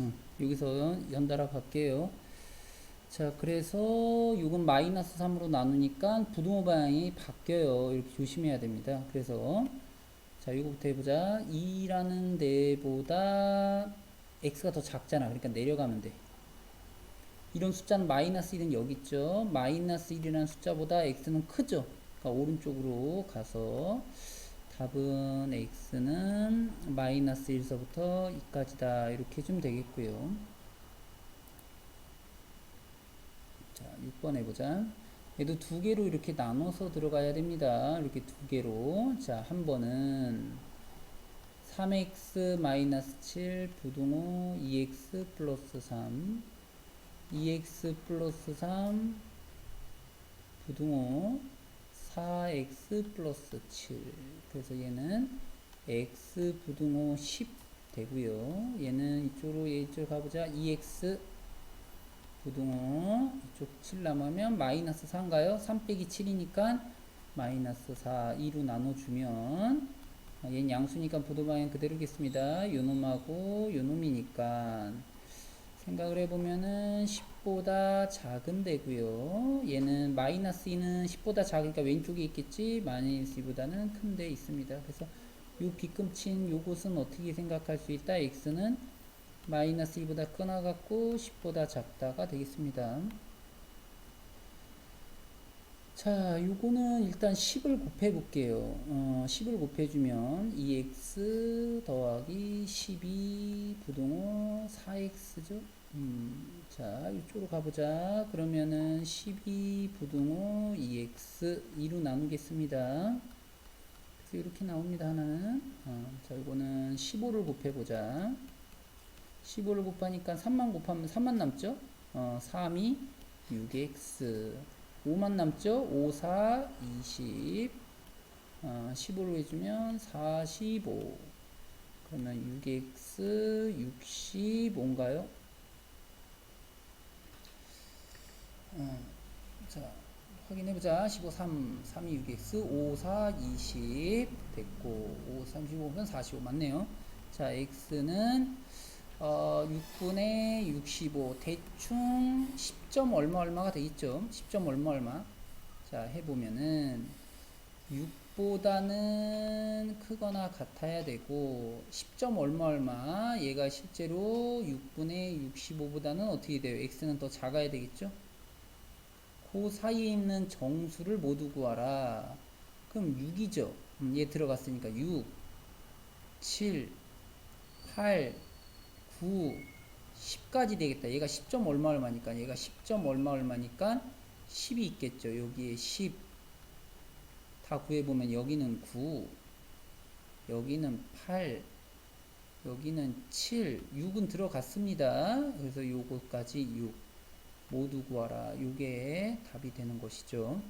음, 여기서 연달아 갈게요. 자, 그래서 6은 마이너스 3으로 나누니까 부등호 방향이 바뀌어요. 이렇게 조심해야 됩니다. 그래서 자, 이거부터 해보자. 2라는 데보다 x가 더 작잖아. 그러니까 내려가면 돼. 이런 숫자는 마이너스 1은 여기 있죠. 마이너스 1이라는 숫자보다 x는 크죠. 그러니까 오른쪽으로 가서 답은 x는 마이너스 1서부터 2까지다. 이렇게 해주면 되겠고요. 자, 6번 해보자. 얘도 두 개로 이렇게 나눠서 들어가야 됩니다. 이렇게 두 개로. 자, 한 번은 3x 7 부등호 2x 플러스 3 2x 플러스 3 부등호 4x 플러스 7 그래서 얘는 x 부등호 10 되고요. 얘는 이쪽으로 이쪽 가보자. 2x 부등호 이쪽 7 남으면 마이너스 4인가요? 3 빼기 7이니까 마이너스 4 2로 나눠주면 아, 얘는 양수니까 부도방향 그대로겠습니다. 요놈하고 요놈이니까 생각을 해보면은 10보다 작은 데고요 얘는 마이너스 2는 10보다 작으니까 왼쪽에 있겠지 마이너스 2보다는 큰 데 있습니다 그래서 요 빗금친 요것은 어떻게 생각할 수 있다 x는 마이너스 2보다 크나갖고 10보다 작다가 되겠습니다. 자, 요거는 일단 10을 곱해 볼게요. 어, 10을 곱해주면 2x 더하기 12 부동호 4x죠. 음, 자, 이쪽으로 가보자. 그러면은 12 부동호 2x 2로 나누겠습니다. 그래서 이렇게 나옵니다. 하나는. 어, 자, 이거는 15를 곱해보자. 15를 곱하니까 3만 곱하면 3만 남죠? 어, 3이 6x 5만 남죠? 5, 4, 20 어, 15로 해주면 45 그러면 6x 65인가요? 어, 자 확인해보자. 15, 3, 3이 6x 5, 4, 20 됐고 5, 35면 45 맞네요. 자 x는 어, 6분의 65 대충 10점 얼마 얼마가 되겠죠? 10점 얼마 얼마? 자 해보면은 6보다는 크거나 같아야 되고 10점 얼마 얼마 얘가 실제로 6분의 65보다는 어떻게 돼요 x는 더 작아야 되겠죠 그 사이에 있는 정수를 모두 구하라 그럼 6이죠 음, 얘 들어갔으니까 6 7 8 9, 10까지 되겠다. 얘가 10점 얼마 얼마니까 얘가 10점 얼마 얼마니까 10이 있겠죠. 여기에 10. 다 구해보면 여기는 9, 여기는 8, 여기는 7, 6은 들어갔습니다. 그래서 요거까지 6 모두 구하라. 요게 답이 되는 것이죠.